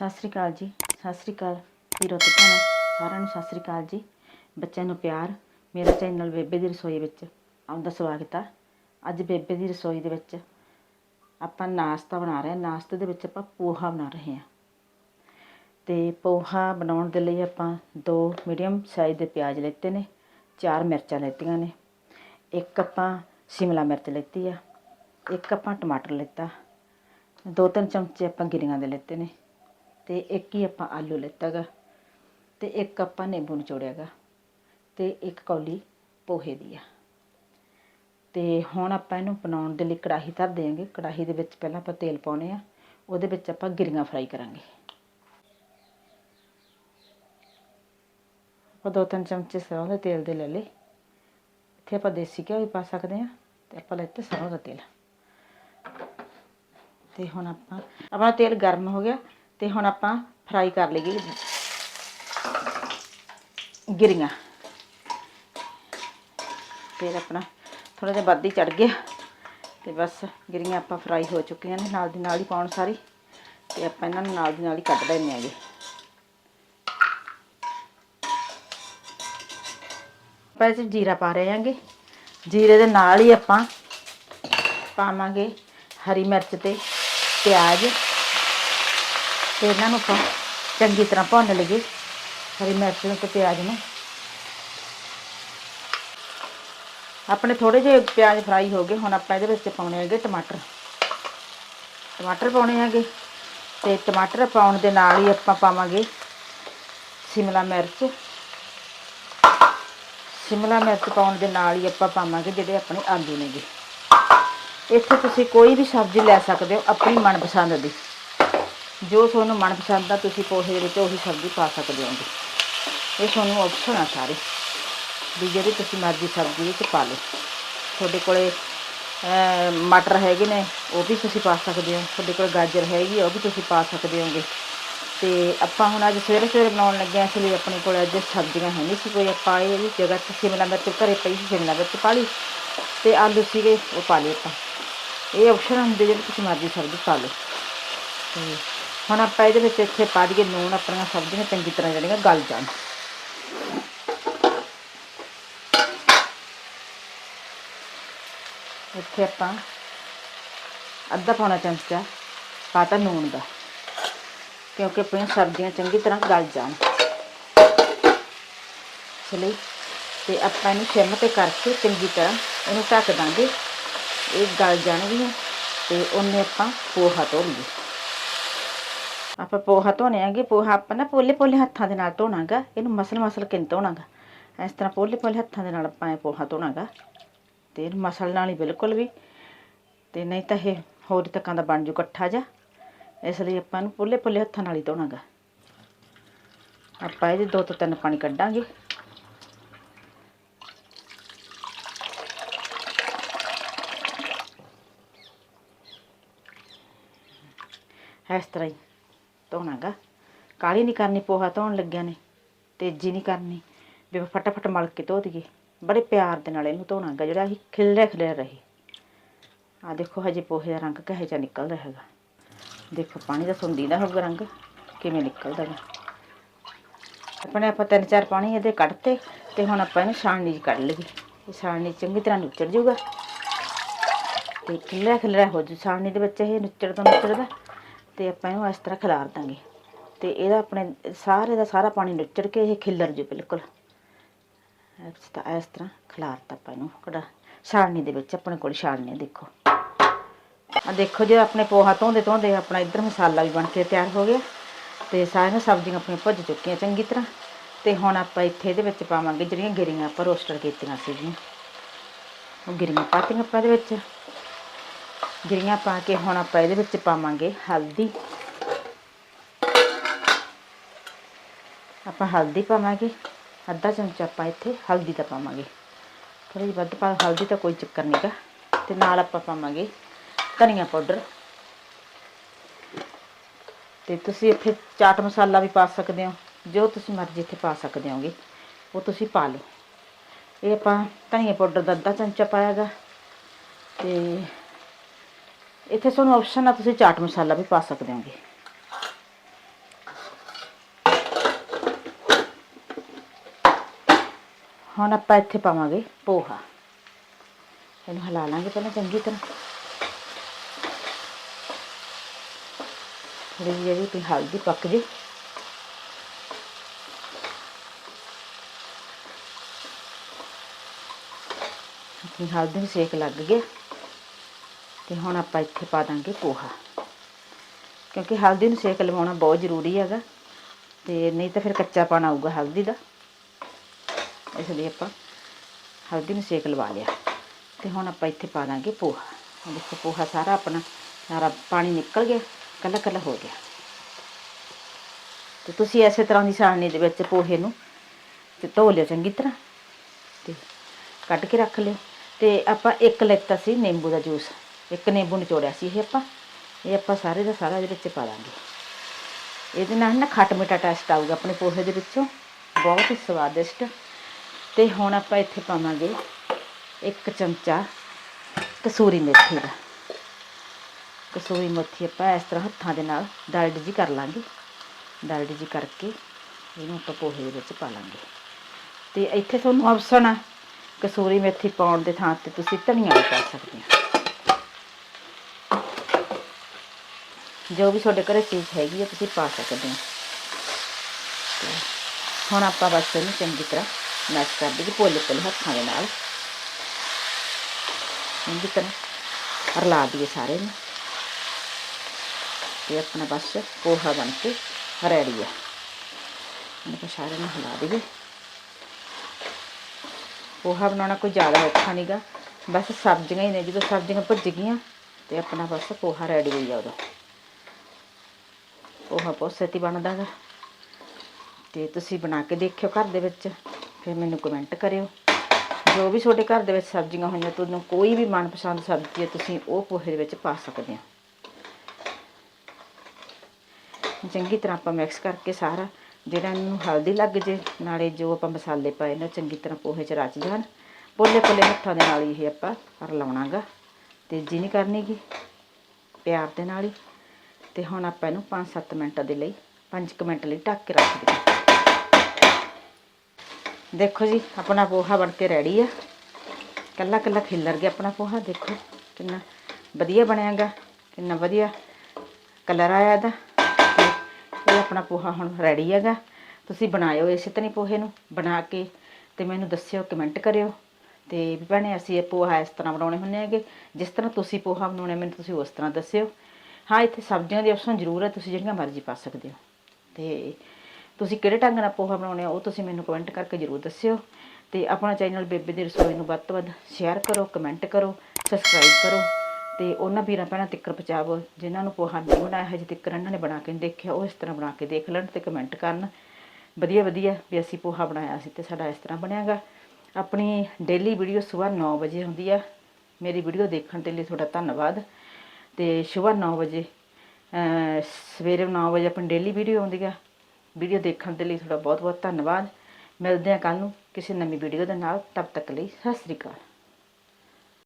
ਸਤਿ ਸ੍ਰੀ ਅਕਾਲ ਜੀ, ਸਤਿ ਸ੍ਰੀ ਅਕਾਲ ਵੀਰੋ ਤੇ ਭੈਣੋ, ਸਾਰਿਆਂ ਨੂੰ ਸਤਿ ਸ੍ਰੀ ਅਕਾਲ ਜੀ। ਬੱਚਿਆਂ ਨੂੰ ਪਿਆਰ, ਮੇਰਾ ਚੈਨਲ ਬੇਬੇ ਦੀ ਰਸੋਈ ਵਿੱਚ ਆਪਦਾ ਸਵਾਗਤ ਆ। ਅੱਜ ਬੇਬੇ ਦੀ ਰਸੋਈ ਦੇ ਵਿੱਚ ਆਪਾਂ ਨਾਸ਼ਤਾ ਬਣਾ ਰਹੇ ਹਾਂ ਨਾਸ਼ਤੇ ਦੇ ਵਿੱਚ ਆਪਾਂ ਪੋਹਾ ਬਣਾ ਰਹੇ ਹਾਂ ਤੇ ਪੋਹਾ ਬਣਾਉਣ ਦੇ ਲਈ ਆਪਾਂ ਦੋ ਮੀਡੀਅਮ ਸਾਈਜ਼ ਦੇ ਪਿਆਜ਼ ਲਿੱਤੇ ਨੇ, ਚਾਰ ਮਿਰਚਾਂ ਲੈਤੀਆਂ ਨੇ, ਇੱਕ ਆਪਾਂ ਸ਼ਿਮਲਾ ਮਿਰਚ ਲੈਤੀ ਆ, ਇੱਕ ਆਪਾਂ ਟਮਾਟਰ ਲਿੱਤਾ, ਦੋ ਤਿੰਨ ਚਮਚੇ ਆਪਾਂ ਗਿਰੀਆਂ ਦੇ ਲਿੱਤੇ ਨੇ। ਤੇ ਇੱਕ ਹੀ ਆਪਾਂ ਆਲੂ ਲਿੱਤਾ ਗਾ ਤੇ ਇੱਕ ਆਪਾਂ ਨਿੰਬੂ ਨਿਚੋੜਿਆ ਗਾ ਤੇ ਇੱਕ ਕੌਲੀ ਪੋਹੇ ਦੀ ਆ। ਤੇ ਹੁਣ ਆਪਾਂ ਇਹਨੂੰ ਬਣਾਉਣ ਦੇ ਲਈ ਕੜਾਹੀ ਧਰ ਦੇਵਾਂਗੇ ਕੜਾਹੀ ਦੇ ਵਿੱਚ ਪਹਿਲਾਂ ਆਪਾਂ ਤੇਲ ਪਾਉਣੇ ਆ। ਉਹਦੇ ਵਿੱਚ ਆਪਾਂ ਗਿਰੀਆਂ ਫਰਾਈ ਕਰਾਂਗੇ। ਆਪਾਂ ਦੋ ਤਿੰਨ ਚਮਚੇ ਸਰੋਂ ਦੇ ਤੇਲ ਦੇ ਲੈ ਲਏ। ਇੱਥੇ ਆਪਾਂ ਦੇਸੀ ਘਿਓ ਵੀ ਪਾ ਸਕਦੇ ਆ ਤੇ ਆਪਾਂ ਲੈਤੇ ਸਰੋਂ ਦਾ ਤੇਲ। ਤੇ ਹੁਣ ਆਪਾਂ ਆਪਣਾ ਤੇਲ ਗਰਮ ਹੋ ਗਿਆ। ਤੇ ਹੁਣ ਆਪਾਂ ਫਰਾਈ ਕਰ ਲਈਏ ਗਿਰੀਆਂ। ਫਿਰ ਆਪਣਾ ਥੋੜਾ ਜਿਹਾ ਵੱਧ ਹੀ ਚੜ ਗਿਆ। ਤੇ ਬਸ ਗਿਰੀਆਂ ਆਪਾਂ ਫਰਾਈ ਹੋ ਚੁੱਕੀਆਂ ਨੇ, ਨਾਲ ਦੀ ਨਾਲ ਹੀ ਪਾਉਣ ਸਾਰੀ। ਤੇ ਆਪਾਂ ਇਹਨਾਂ ਨੂੰ ਨਾਲ ਦੀ ਨਾਲ ਹੀ ਕੱਢ ਲੈਣੇ ਆਗੇ ਆਪਾਂ ਇਹ 'ਚ ਜੀਰਾ ਪਾ ਰਹੇ ਆਂਗੇ ਜੀਰੇ ਦੇ ਨਾਲ ਹੀ ਆਪਾਂ ਪਾਵਾਂਗੇ ਹਰੀ ਮਿਰਚ ਤੇ ਪਿਆਜ਼। ਤੇ ਇਹਨਾਂ ਨੂੰ ਆਪਾਂ ਚੰਗੀ ਤਰ੍ਹਾਂ ਭੁੰਨ ਲਈਏ। ਹਰੀ ਮਿਰਚ ਨੂੰ ਤੇ ਪਿਆਜ਼ ਨੂੰ। ਆਪਣੇ ਥੋੜੇ ਜਿਹੇ ਪਿਆਜ਼ ਫਰਾਈ ਹੋ ਗਏ। ਹੁਣ ਆਪਾਂ ਇਹਦੇ ਵਿੱਚ ਪਾਉਣੇ ਹੈਗੇ ਟਮਾਟਰ। ਟਮਾਟਰ ਪਾਉਣੇ ਹੈਗੇ। ਤੇ ਟਮਾਟਰ ਪਾਉਣ ਦੇ ਨਾਲ ਹੀ ਆਪਾਂ ਪਾਵਾਂਗੇ ਸ਼ਿਮਲਾ ਮਿਰਚ। ਸ਼ਿਮਲਾ ਮਿਰਚ ਪਾਉਣ ਦੇ ਨਾਲ ਹੀ ਆਪਾਂ ਪਾਵਾਂਗੇ ਜਿਹੜੇ ਆਪਣੇ ਆਲੂ ਨੇਗੇ। ਇੱਥੇ ਤੁਸੀਂ ਕੋਈ ਵੀ ਸਬਜ਼ੀ ਲੈ ਸਕਦੇ ਹੋ ਆਪਣੀ ਮਨਪਸੰਦ ਦੀ। ਜੋ ਤੁਹਾਨੂੰ ਮਨਪਸੰਦ ਦਾ ਤੁਸੀਂ ਪੋਹੇ ਦੇ ਵਿੱਚ ਉਹੀ ਸਬਜ਼ੀ ਪਾ ਸਕਦੇ ਹੋਗੇ ਇਹ ਤੁਹਾਨੂੰ ਆਪਸ਼ਨ ਆ ਸਾਰੇ। ਵੀ ਜਿਹੜੀ ਤੁਸੀਂ ਮਰਜ਼ੀ ਸਬਜ਼ੀ ਵਿੱਚ ਪਾ ਲਓ। ਤੁਹਾਡੇ ਕੋਲੇ ਮਟਰ ਹੈਗੇ ਨੇ ਉਹ ਵੀ ਤੁਸੀਂ ਪਾ ਸਕਦੇ ਹੋ। ਤੁਹਾਡੇ ਕੋਲ ਗਾਜਰ ਹੈਗੀ ਆ, ਉਹ ਵੀ ਤੁਸੀਂ ਪਾ ਸਕਦੇ ਹੋਗੇ। ਤੇ ਆਪਾਂ ਹੁਣ ਅੱਜ ਸਵੇਰੇ ਸਵੇਰੇ ਬਣਾਉਣ ਲੱਗੇ ਹਾਂ ਇਸ ਲਈ ਆਪਣੇ ਕੋਲ ਅੱਜ ਸਬਜ਼ੀਆਂ ਹੈ ਨਹੀਂ ਸੀ ਕੋਈ। ਆਪਾਂ ਇਹ ਇਹਦੀ ਜਗ੍ਹਾ ਤੇ ਸ਼ਿਮਲਾ ਮਿਰਚ ਘਰੇ ਪਈ ਸੀ ਸ਼ਿਮਲਾ ਮਿਰਚ ਪਾ ਲਈ ਤੇ ਆਲੂ ਸੀਗੇ ਉਹ ਪਾ ਲਏ ਆਪਾਂ। ਇਹ ਆਪਸ਼ਨ ਹੁੰਦੇ ਜਿਹੜੇ ਤੁਸੀਂ ਮਰਜ਼ੀ ਸਬਜ਼ੀ ਪਾ ਲਓ। ਤੇ ਹੁਣ ਆਪਾਂ ਇਹਦੇ ਵਿੱਚ ਇੱਥੇ ਪਾ ਦਈਏ ਨੂਣ ਆਪਣੀਆਂ ਸਬਜ਼ੀਆਂ ਚੰਗੀ ਤਰ੍ਹਾਂ ਜਿਹੜੀਆਂ ਗਲ ਜਾਣ। ਇੱਥੇ ਆਪਾਂ ਅੱਧਾ ਪੌਣਾ ਚਮਚਾ ਪਾਤਾ ਨੂਣ ਦਾ, ਕਿਉਂਕਿ ਆਪਣੀਆਂ ਸਬਜ਼ੀਆਂ ਚੰਗੀ ਤਰ੍ਹਾਂ ਗਲ ਜਾਣ। ਇਸ ਲਈ ਤੇ ਆਪਾਂ ਇਹਨੂੰ ਸਿਮ ਤੇ ਕਰਕੇ ਚੰਗੀ ਤਰ੍ਹਾਂ ਇਹਨੂੰ ਢੱਕ ਦਾਂਗੇ। ਇਹ ਗਲ ਜਾਣਗੀਆਂ ਤੇ ਉਹਨੇ ਆਪਾਂ ਪੋਹਾ ਧੋ ਲਈਏ ਆਪਾਂ ਪੋਹਾ ਧੋਣੇ ਆਂਗੇ, ਪੋਹਾ ਆਪਾਂ ਨਾ ਪੋਲੇ ਪੋਲੇ ਹੱਥਾਂ ਦੇ ਨਾਲ ਧੋਣਾਗਾ, ਇਹਨੂੰ ਮਸਲ ਮਸਲ ਕੇ ਨੀ ਧੋਣਾਗਾ? ਇਸ ਤਰ੍ਹਾਂ ਪੋਲੇ ਪੋਲੇ ਹੱਥਾਂ ਦੇ ਨਾਲ ਆਪਾਂ ਇਹ ਪੋਹਾ ਧੋਣਾਗਾ, ਤੇ ਇਹਨੂੰ ਮਸਲ ਨਾਲ ਹੀ ਬਿਲਕੁਲ ਵੀ, ਤੇ ਨਹੀਂ ਤਾਂ ਇਹ ਹੋਰ ਹੀ ਤੱਕਾਂ ਦਾ ਬਣ ਜੂ ਇਕੱਠਾ ਜਾ ਇਸ ਲਈ ਆਪਾਂ ਨੂੰ ਪੋਲੇ ਪੋਲੇ ਹੱਥਾਂ ਨਾਲ ਹੀ ਧੋਣਾਗਾ। ਆਪਾਂ ਇਹਦੇ ਦੋ ਤੋਂ ਤਿੰਨ ਪਾਣੀ ਕੱਢਾਂਗੇ। ਇਸ ਤਰ੍ਹਾਂ ਹੀ। ਧੋਣਾਗਾ। ਕਾਲੀ ਨਹੀਂ ਕਰਨੀ, ਪੋਹਾ ਧੋਣ ਲੱਗਿਆ ਨੇ, ਤੇਜ਼ੀ ਨਹੀਂ ਕਰਨੀ। ਵੀ ਫਟਾਫਟ ਮਲ ਕੇ ਧੋ ਦਈਏ। ਬੜੇ ਪਿਆਰ ਦੇ ਨਾਲ ਇਹਨੂੰ ਧੋਣਾਗਾ, ਜਿਹੜਾ ਇਹ ਖਿਲਰਿਆ ਖਿਲਰਿਆ ਰਹੇ। ਆ ਦੇਖੋ, ਹਜੇ ਪੋਹੇ ਦਾ ਰੰਗ ਕਹੇ ਜਿਹਾ ਨਿਕਲਦਾ ਹੈਗਾ। ਦੇਖੋ, ਪਾਣੀ ਦਾ ਸੁੰਦੀ ਦਾ ਹੋਊਗਾ ਰੰਗ, ਕਿਵੇਂ ਨਿਕਲਦਾ ਹੈ ਆਪਣੇ ਆਪਾਂ ਤਿੰਨ ਚਾਰ ਪਾਣੀ ਇਹਦੇ ਕੱਢਤੇ ਤੇ ਹੁਣ ਆਪਾਂ ਇਹਨੂੰ ਛਾਣਨੀ 'ਚ ਕੱਢ ਲਈਏ। ਇਹ ਛਾਣਨੀ ਚੰਗੀ ਤਰ੍ਹਾਂ ਨੁੱਚੜ ਜਾਊਗਾ। ਤੇ ਖਿਲਰਿਆ ਖਿਲਰਿਆ ਹੋ ਜੂ। ਛਾਣਨੀ ਦੇ ਵਿੱਚ ਇਹ ਨੁੱਚੜ ਤੋਂ ਨੁੱਚੜਦਾ ਤੇ ਆਪਾਂ ਇਹਨੂੰ ਇਸ ਤਰ੍ਹਾਂ ਖਿਲਾਰ ਦਾਂਗੇ। ਤੇ ਇਹਦਾ ਆਪਣੇ ਸਾਰੇ ਦਾ ਸਾਰਾ ਪਾਣੀ ਨੁੱਚੜ ਕੇ ਇਹ ਖਿਲਰ ਜੂ ਬਿਲਕੁਲ। ਇਸ ਤਰ੍ਹਾਂ ਇਸ ਤਰ੍ਹਾਂ ਖਿਲਾਰਤਾ ਆਪਾਂ ਇਹਨੂੰ ਕੜਾ ਛਾਣਨੀ ਦੇ ਵਿੱਚ, ਆਪਣੇ ਕੋਲ ਛਾਣਨੀ ਦੇਖੋ। ਆ ਦੇਖੋ ਜੇ, ਆਪਣੇ ਪੋਹਾ ਧੋਂਦੇ ਧੋਂਦੇ ਆਪਣਾ ਇੱਧਰ ਮਸਾਲਾ ਵੀ ਬਣ ਕੇ ਤਿਆਰ ਹੋ ਗਿਆ। ਤੇ ਸਾਰੀਆਂ ਸਬਜ਼ੀਆਂ ਆਪਣੀਆਂ ਭੁੱਜ ਚੁੱਕੀਆਂ ਚੰਗੀ ਤਰ੍ਹਾਂ। ਤੇ ਹੁਣ ਆਪਾਂ ਇੱਥੇ ਇਹਦੇ ਵਿੱਚ ਪਾਵਾਂਗੇ ਜਿਹੜੀਆਂ ਗਿਰੀਆਂ ਆਪਾਂ ਰੋਸਟਰ ਕੀਤੀਆਂ ਸੀਗੀਆਂ। ਉਹ ਗਿਰੀਆਂ ਪਾਤੀਆਂ ਆਪਾਂ ਇਹਦੇ ਵਿੱਚ। ਗਿਰੀਆਂ ਪਾ ਕੇ ਹੁਣ ਆਪਾਂ ਇਹਦੇ ਵਿੱਚ ਪਾਵਾਂਗੇ ਹਲਦੀ। ਆਪਾਂ ਹਲਦੀ ਪਾਵਾਂਗੇ, ਅੱਧਾ ਚਮਚਾ ਆਪਾਂ ਇੱਥੇ ਹਲਦੀ ਦਾ ਪਾਵਾਂਗੇ। ਥੋੜੀ ਜਿਹੀ ਵੱਧ ਪਾ, ਹਲਦੀ ਤਾਂ ਕੋਈ ਚੱਕਰ ਨਹੀਂਗਾ ਤੇ ਨਾਲ ਆਪਾਂ ਪਾਵਾਂਗੇ ਧਨੀਆ ਪਾਊਡਰ। ਤੇ ਤੁਸੀਂ ਇੱਥੇ ਚਾਟ ਮਸਾਲਾ ਵੀ ਪਾ ਸਕਦੇ ਹੋ, ਜੋ ਤੁਸੀਂ ਮਰਜ਼ੀ ਇੱਥੇ ਪਾ ਸਕਦੇ ਹੋਗੇ, ਉਹ ਤੁਸੀਂ ਪਾ ਲਓ। ਇਹ ਆਪਾਂ ਧਨੀਆ ਪਾਊਡਰ ਦਾ ਅੱਧਾ ਚਮਚਾ ਪਾਇਆਗਾ। ਤੇ ਇੱਥੇ ਤੁਹਾਨੂੰ ਆਪਸ਼ਨ ਆ ਤੁਸੀਂ ਚਾਟ ਮਸਾਲਾ ਵੀ ਪਾ ਸਕਦੇ ਹੋਗੇ। ਹੁਣ ਆਪਾਂ ਇੱਥੇ ਪਾਵਾਂਗੇ ਪੋਹਾ। ਇਹਨੂੰ ਹਿਲਾ ਲਾਂਗੇ ਪਹਿਲਾਂ ਚੰਗੀ ਤਰ੍ਹਾਂ। ਥੋੜੀ ਜਿਹੀ ਜਿਹੜੀ ਵੀ ਹਲਦੀ ਪੱਕ ਜੇ। ਹਲਦੀ ਨੂੰ ਸੇਕ ਲੱਗ ਗਿਆ ਤੇ ਹੁਣ ਆਪਾਂ ਇੱਥੇ ਪਾ ਦਾਂਗੇ ਪੋਹਾ। ਕਿਉਂਕਿ ਹਲਦੀ ਨੂੰ ਸੇਕ ਲਵਾਉਣਾ ਬਹੁਤ ਜ਼ਰੂਰੀ ਹੈਗਾ। ਤੇ ਨਹੀਂ ਤਾਂ ਫਿਰ ਕੱਚਾ ਪਾਣਾ ਆਊਗਾ ਹਲਦੀ ਦਾ। ਇਸ ਲਈ ਆਪਾਂ ਹਲਦੀ ਨੂੰ ਸੇਕ ਲਵਾ ਲਿਆ। ਤੇ ਹੁਣ ਆਪਾਂ ਇੱਥੇ ਪਾ ਦਾਂਗੇ ਪੋਹਾ। ਦੇਖੋ ਪੋਹਾ ਸਾਰਾ ਆਪਣਾ, ਸਾਰਾ ਪਾਣੀ ਨਿਕਲ ਗਿਆ, ਕੱਲਾ ਕੱਲਾ ਹੋ ਗਿਆ। ਤੇ ਤੁਸੀਂ ਐਸੇ ਤਰ੍ਹਾਂ ਦੀ ਸਾਰਣੀ ਦੇ ਵਿੱਚ ਪੋਹੇ ਨੂੰ ਤੇ ਧੋ ਲਿਓ ਚੰਗੀ ਤਰ੍ਹਾਂ। ਤੇ ਕੱਢ ਕੇ ਰੱਖ ਲਿਓ। ਤੇ ਆਪਾਂ ਇੱਕ ਲੈਤਾ ਸੀ ਨਿੰਬੂ ਦਾ ਜੂਸ। ਇੱਕ ਨਿੰਬੂ ਨਿਚੋੜਿਆ ਸੀ ਇਹ ਆਪਾਂ। ਇਹ ਆਪਾਂ ਸਾਰੇ ਦਾ ਸਾਰਾ ਇਹਦੇ ਵਿੱਚ ਪਾ ਦਾਂਗੇ। ਇਹਦੇ ਨਾਲ ਨਾ ਖੱਟ ਮਿੱਠਾ ਟੈਸਟ ਆਊਗਾ ਆਪਣੇ ਪੋਹੇ ਦੇ ਵਿੱਚੋਂ। ਬਹੁਤ ਹੀ ਸਵਾਦਿਸ਼ਟ। ਤੇ ਹੁਣ ਆਪਾਂ ਇੱਥੇ ਪਾਵਾਂਗੇ ਇੱਕ ਚਮਚਾ ਕਸੂਰੀ ਮੇਥੀ ਦਾ। ਕਸੂਰੀ ਮੇਥੀ ਆਪਾਂ ਇਸ ਤਰ੍ਹਾਂ ਹੱਥਾਂ ਦੇ ਨਾਲ ਡਾਲਡ ਜੀ ਕਰ ਲਾਂਗੇ। ਡਾਲਡ ਜੀ ਕਰਕੇ ਇਹਨੂੰ ਆਪਾਂ ਪੋਹੇ ਦੇ ਵਿੱਚ ਪਾ ਲਾਂਗੇ। ਤੇ ਇੱਥੇ ਤੁਹਾਨੂੰ ਆਪਸ਼ਨ ਆ। ਕਸੂਰੀ ਮੇਥੀ ਪਾਉਣ ਦੇ ਥਾਂ ਤੇ ਤੁਸੀਂ ਧਨੀਆ ਵੀ ਪਾ ਸਕਦੇ ਹੋ ਜੋ ਵੀ ਤੁਹਾਡੇ ਘਰੇ ਚੀਜ਼ ਹੈਗੀ ਆ ਤੁਸੀਂ ਪਾ ਸਕਦੇ ਹੋ ਤੇ ਹੁਣ ਆਪਾਂ ਬਸ ਇਹਨੂੰ ਚੰਗੀ ਤਰ੍ਹਾਂ ਮੈਸ਼ ਕਰ ਦਈਏ ਪੋਲੇ ਪੋਲੇ ਹੱਥਾਂ ਦੇ ਨਾਲ ਚੰਗੀ ਤਰ੍ਹਾਂ ਰਲਾ ਦਈਏ ਸਾਰੇ ਨੂੰ ਤੇ ਆਪਣਾ ਬਸ ਪੋਹਾ ਬਣ ਕੇ ਰੈਡੀ ਹੈ ਇਹਨੂੰ ਆਪਾਂ ਸਾਰੇ ਨੂੰ ਹਿਲਾ ਦਈਏ ਪੋਹਾ ਬਣਾਉਣਾ ਕੋਈ ਜ਼ਿਆਦਾ ਔਖਾ ਨਹੀਂਗਾ ਬਸ ਸਬਜ਼ੀਆਂ ਹੀ ਨੇ ਜਦੋਂ ਸਬਜ਼ੀਆਂ ਭੁੱਜ ਗਈਆਂ ਤੇ ਆਪਣਾ ਬਸ ਪੋਹਾ ਰੈਡੀ ਹੋ ਗਿਆ ਉਹ ਪੋਹਾ ਬਹੁਤ ਛੇਤੀ ਬਣਦਾ ਗਾ। ਤੇ ਤੁਸੀਂ ਬਣਾ ਕੇ ਦੇਖਿਓ ਘਰ ਦੇ ਵਿੱਚ, ਫਿਰ ਮੈਨੂੰ ਕਮੈਂਟ ਕਰਿਓ। ਜੋ ਵੀ ਤੁਹਾਡੇ ਘਰ ਦੇ ਵਿੱਚ ਸਬਜ਼ੀਆਂ ਹੋਈਆਂ, ਤੁਹਾਨੂੰ ਕੋਈ ਵੀ ਮਨਪਸੰਦ ਸਬਜ਼ੀ ਹੈ, ਤੁਸੀਂ ਉਹ ਪੋਹੇ ਦੇ ਵਿੱਚ ਪਾ ਸਕਦੇ ਹੋ। ਚੰਗੀ ਤਰ੍ਹਾਂ ਆਪਾਂ ਮਿਕਸ ਕਰਕੇ ਸਾਰਾ, ਜਿਹੜਾ ਇਹਨੂੰ ਹਲਦੀ ਲੱਗ ਜੇ, ਨਾਲੇ ਜੋ ਆਪਾਂ ਮਸਾਲੇ ਪਾਏ ਨੇ, ਉਹ ਚੰਗੀ ਤਰ੍ਹਾਂ ਪੋਹੇ 'ਚ ਰਚ ਜਾਣ। ਪੋਲੇ ਪੋਲੇ ਹੱਥਾਂ ਦੇ ਨਾਲ ਹੀ ਇਹ ਆਪਾਂ ਕਰ ਲਾਉਣਾਗਾ ਤੇਜ਼ੀ ਨਹੀਂ ਕਰਨੀ ਗੀ, ਪਿਆਰ ਦੇ ਨਾਲ ਹੀ। ਤੇ ਹੁਣ ਆਪਾਂ ਇਹਨੂੰ 5-7 ਮਿੰਟਾਂ ਦੇ ਲਈ 5 ਮਿੰਟ ਲਈ ਢੱਕ ਕੇ ਰੱਖ ਦਈਏ ਦੇਖੋ ਜੀ, ਆਪਣਾ ਪੋਹਾ ਬਣ ਕੇ ਰੈਡੀ ਆ। ਕੱਲਾ ਕੱਲਾ ਖਿਲਰ ਗਿਆ ਆਪਣਾ ਪੋਹਾ, ਦੇਖੋ ਕਿੰਨਾ ਵਧੀਆ ਬਣਿਆਗਾ, ਕਿੰਨਾ ਵਧੀਆ ਕਲਰ ਆਇਆ ਇਹਦਾ। ਤੇ ਇਹ ਆਪਣਾ ਪੋਹਾ ਹੁਣ ਰੈਡੀ ਹੈਗਾ। ਤੁਸੀਂ ਬਣਾਇਓ ਇਸੇ ਤਰ੍ਹਾਂ ਪੋਹੇ ਨੂੰ, ਬਣਾ ਕੇ ਤੇ ਮੈਨੂੰ ਦੱਸਿਓ ਕਮੈਂਟ ਕਰਿਓ। ਤੇ ਵੀ ਭੈਣੇ, ਅਸੀਂ ਇਹ ਪੋਹਾ ਇਸ ਤਰ੍ਹਾਂ ਬਣਾਉਣੇ ਹੁੰਦੇ ਹੈਗੇ। ਜਿਸ ਤਰ੍ਹਾਂ ਤੁਸੀਂ ਪੋਹਾ ਬਣਾਉਣੇ, ਮੈਨੂੰ ਤੁਸੀਂ ਉਸ ਤਰ੍ਹਾਂ ਦੱਸਿਓ। ਹਾਂ, ਇੱਥੇ ਸਬਜ਼ੀਆਂ ਦੀ ਆਪਸ਼ਨ ਜ਼ਰੂਰ ਹੈ, ਤੁਸੀਂ ਜਿਹੜੀਆਂ ਮਰਜ਼ੀ ਪਾ ਸਕਦੇ ਹੋ। ਤੇ ਤੁਸੀਂ ਕਿਹੜੇ ਢੰਗ ਨਾਲ ਪੋਹਾ ਬਣਾਉਣੇ ਆ ਉਹ ਤੁਸੀਂ ਮੈਨੂੰ ਕਮੈਂਟ ਕਰਕੇ ਜ਼ਰੂਰ ਦੱਸਿਓ। ਤੇ ਆਪਣਾ ਚੈਨਲ ਬੇਬੇ ਦੀ ਰਸੋਈ ਨੂੰ ਵੱਧ ਤੋਂ ਵੱਧ ਸ਼ੇਅਰ ਕਰੋ ਕਮੈਂਟ ਕਰੋ ਸਬਸਕ੍ਰਾਈਬ ਕਰੋ। ਤੇ ਉਹਨਾਂ ਵੀਰਾਂ ਭੈਣਾਂ ਤੱਕ ਪਹੁੰਚਾਵੋ, ਜਿਨ੍ਹਾਂ ਨੂੰ ਪੋਹਾ ਨਹੀਂ ਬਣਾਇਆ ਹਜੇ ਤੱਕ ਇਹਨਾਂ ਨੇ ਬਣਾ ਕੇ ਨਹੀਂ ਦੇਖਿਆ, ਉਹ ਇਸ ਤਰ੍ਹਾਂ ਬਣਾ ਕੇ ਦੇਖ ਲੈਣ ਤੇ ਕਮੈਂਟ ਕਰਨ। ਵਧੀਆ ਵਧੀਆ ਵੀ ਅਸੀਂ ਪੋਹਾ ਬਣਾਇਆ ਸੀ ਤੇ ਸਾਡਾ ਇਸ ਤਰ੍ਹਾਂ ਬਣਿਆਗਾ। ਆਪਣੀ ਡੇਲੀ ਵੀਡੀਓ ਸਵੇਰ 9 ਵਜੇ ਹੁੰਦੀ ਆ। ਮੇਰੀ ਵੀਡੀਓ ਦੇਖਣ ਦੇ ਲਈ ਤੁਹਾਡਾ ਧੰਨਵਾਦ। ਤੇ ਸਵੇਰ 9 ਵਜੇ ਸਵੇਰੇ 9 ਵਜੇ ਆਪਣੀ ਡੇਲੀ ਵੀਡੀਓ ਆਉਂਦੀ ਆ। ਵੀਡੀਓ ਦੇਖਣ ਦੇ ਲਈ ਤੁਹਾਡਾ ਬਹੁਤ ਬਹੁਤ ਧੰਨਵਾਦ। ਮਿਲਦੇ ਹਾਂ ਕੱਲ ਨੂੰ ਕਿਸੇ ਨਵੀਂ ਵੀਡੀਓ ਦੇ ਨਾਲ। ਤਬ ਤੱਕ ਲਈ ਸਤਿ ਸ੍ਰੀ ਅਕਾਲ।